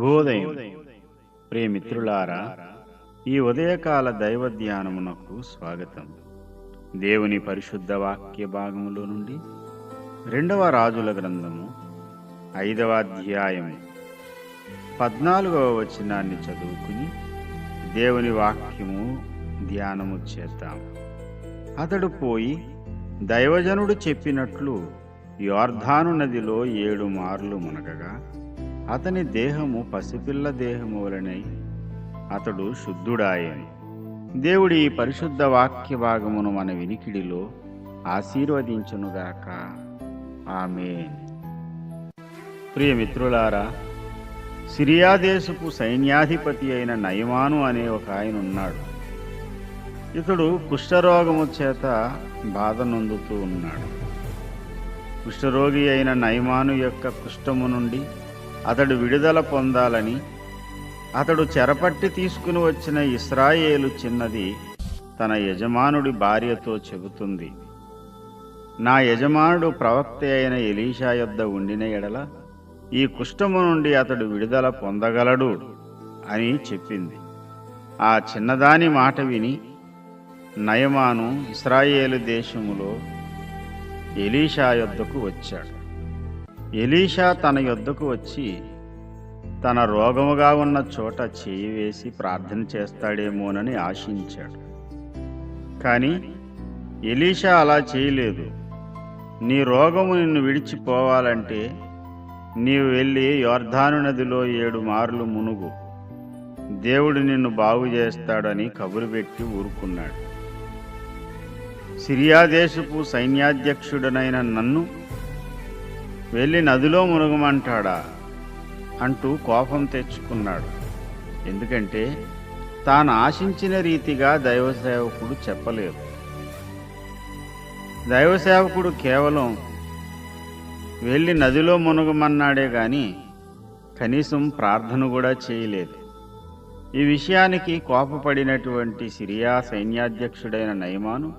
శుభోదయం. ప్రియమిత్రులారా ఈ ఉదయకాల దైవ ధ్యానమునకు స్వాగతం. దేవుని పరిశుద్ధ వాక్య భాగములో నుండి రెండవ రాజుల గ్రంథము ఐదవ అధ్యాయము పద్నాలుగవ వచనాన్ని చదువుకుని దేవుని వాక్యము ధ్యానము చేద్దాం. అతడు పోయి దైవజనుడు చెప్పినట్లు యోర్ధాను నదిలో ఏడు మార్లు మునగగా అతని దేహము పసిపిల్ల దేహము వలనై అతడు శుద్ధుడాయను. దేవుడి ఈ పరిశుద్ధ వాక్య భాగమును మన వినికిడిలో ఆశీర్వదించునుగాక ఆమె ప్రియమిత్రులారా సిరియా దేశపు సైన్యాధిపతి అయిన నయమాను అనే ఒక ఆయన ఉన్నాడు. ఇతడు కుష్ఠరోగము చేత బాధ నొందుతూ ఉన్నాడు. కుష్ఠరోగి అయిన నయమాను యొక్క కుష్ఠము నుండి అతడు విడుదల పొందాలని అతడు చెరపట్టి తీసుకుని వచ్చిన ఇస్రాయేలు చిన్నది తన యజమానుడి భార్యతో చెబుతుంది నా యజమానుడు ప్రవక్త అయిన ఎలీషా యొద్ద ఉండిన ఎడల ఈ కుష్టము నుండి అతడు విడుదల పొందగలడు అని చెప్పింది. ఆ చిన్నదాని మాట విని నయమాను ఇస్రాయేలు దేశములో ఎలీషా యొద్దకు వచ్చాడు. ఎలీషా తన యొద్దకు వచ్చి తన రోగముగా ఉన్న చోట చేయి వేసి ప్రార్థన చేస్తాడేమోనని ఆశించాడు. కానీ ఎలీషా అలా చేయలేదు. నీ రోగము నిన్ను విడిచిపోవాలంటే నీవు వెళ్ళి యోర్ధాను నదిలో ఏడు మార్లు మునుగు. దేవుడు నిన్ను బాగు చేస్తాడని కబురు పెట్టి ఊరుకున్నాడు. సిరియా దేశపు సైన్యాధ్యక్షుడనైన నన్ను వెళ్ళి నదిలో మునగమంటాడా అంటూ కోపం తెచ్చుకున్నాడు. ఎందుకంటే తాను ఆశించిన రీతిగా దైవసేవకుడు చెప్పలేదు. దైవసేవకుడు కేవలం వెళ్ళి నదిలో మునగమన్నాడే గాని కనీసం ప్రార్థన కూడా చేయలేదు. ఈ విషయానికి కోపపడినటువంటి సిరియా సైన్యాధ్యక్షుడైన నయమాను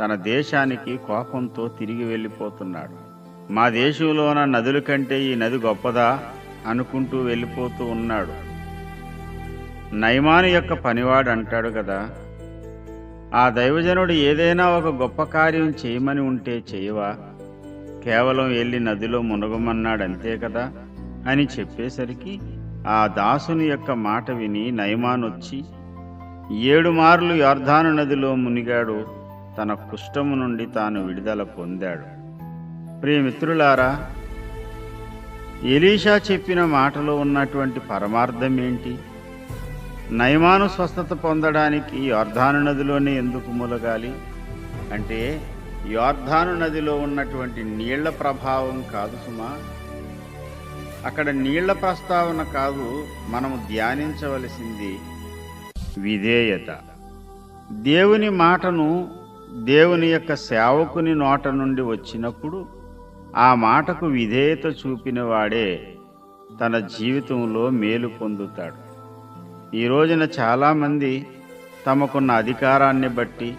తన దేశానికి కోపంతో తిరిగి వెళ్ళిపోతున్నాడు. మా దేశంలోన నదుల కంటే ఈ నది గొప్పదా అనుకుంటూ వెళ్ళిపోతూ ఉన్నాడు. నయమాను యొక్క పనివాడు అంటాడు కదా ఆ దైవజనుడు ఏదైనా ఒక గొప్ప కార్యం చేయమని ఉంటే చేయవా? కేవలం వెళ్ళి నదిలో మునగమన్నాడు అంతే కదా అని చెప్పేసరికి ఆ దాసుని యొక్క మాట విని నయమానొచ్చి ఏడు మార్లు యార్ధాను నదిలో మునిగాడు తన కుష్టము నుండి తాను విడుదల పొందాడు. ప్రియమిత్రులారా ఎలీషా చెప్పిన మాటలో ఉన్నటువంటి పరమార్థం ఏంటి? నయమాను స్వస్థత పొందడానికి యోర్ధాను నదిలోనే ఎందుకు మూలగాలి? అంటే యోర్ధాను నదిలో ఉన్నటువంటి నీళ్ళ ప్రభావం కాదు సుమా. అక్కడ నీళ్ళ ప్రస్తావన కాదు మనము ధ్యానించవలసింది విధేయత. దేవుని మాటను దేవుని యొక్క సేవకుని నోట నుండి వచ్చినప్పుడు ఆ మాటకు విధేయత చూపినవాడే తన జీవితంలో మేలు పొందుతాడు. ఈ రోజున చాలామంది తమకున్న అధికారాన్ని బట్టి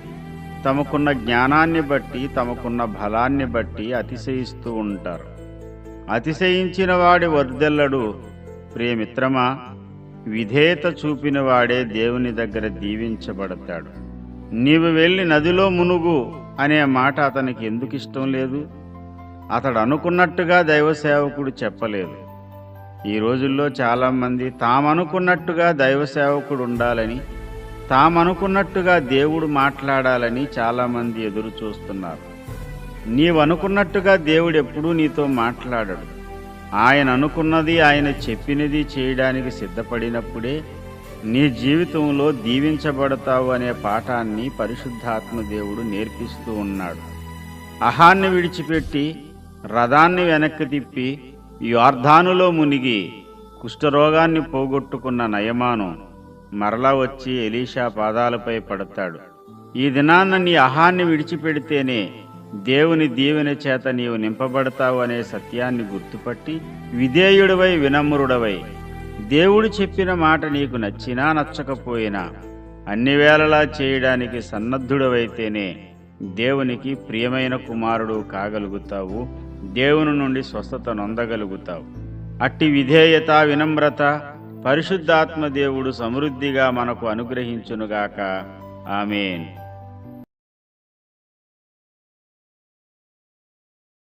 తమకున్న జ్ఞానాన్ని బట్టి తమకున్న బలాన్ని బట్టి అతిశయిస్తూ ఉంటారు. అతిశయించిన వాడి వర్దెల్లడు ప్రియమిత్రమా? విధేయత చూపినవాడే దేవుని దగ్గర దీవించబడతాడు. నీవు వెళ్ళి నదిలో మునుగు అనే మాట అతనికి ఎందుకు ఇష్టం లేదు? అతడు అనుకున్నట్టుగా దైవ సేవకుడు చెప్పలేదు. ఈ రోజుల్లో చాలామంది తామనుకున్నట్టుగా దైవ సేవకుడు ఉండాలని తామనుకున్నట్టుగా దేవుడు మాట్లాడాలని చాలామంది ఎదురు చూస్తున్నారు నీవనుకున్నట్టుగా దేవుడు ఎప్పుడూ నీతో మాట్లాడడు. ఆయన అనుకున్నది ఆయన చెప్పినది చేయడానికి సిద్ధపడినప్పుడే నీ జీవితంలో దీవించబడతావు అనే పాఠాన్ని పరిశుద్ధాత్మ దేవుడు నేర్పిస్తూ ఉన్నాడు. అహాన్ని విడిచిపెట్టి రథాన్ని వెనక్కి తిప్పి యార్ధానులో మునిగి కుష్ఠరోగాన్ని పోగొట్టుకున్న నయమాను మరలా వచ్చి ఎలీషా పాదాలపై పడతాడు. ఈ దినాన్న నీ అహాన్ని విడిచిపెడితేనే దేవుని దీవెన చేత నీవు నింపబడతావు అనే సత్యాన్ని గుర్తుపట్టి విధేయుడవై వినమ్రుడవై దేవుడు చెప్పిన మాట నీకు నచ్చినా నచ్చకపోయినా అన్ని వేళలా చేయడానికి సన్నద్ధుడవైతేనే దేవునికి ప్రియమైన కుమారుడు కాగలుగుతావు. దేవుని నుండి స్వస్థత నొందగలుగుతావు. అట్టి విధేయత వినమ్రత పరిశుద్ధాత్మ దేవుడు సమృద్ధిగా మనకు అనుగ్రహించునుగాక. ఆమెన్.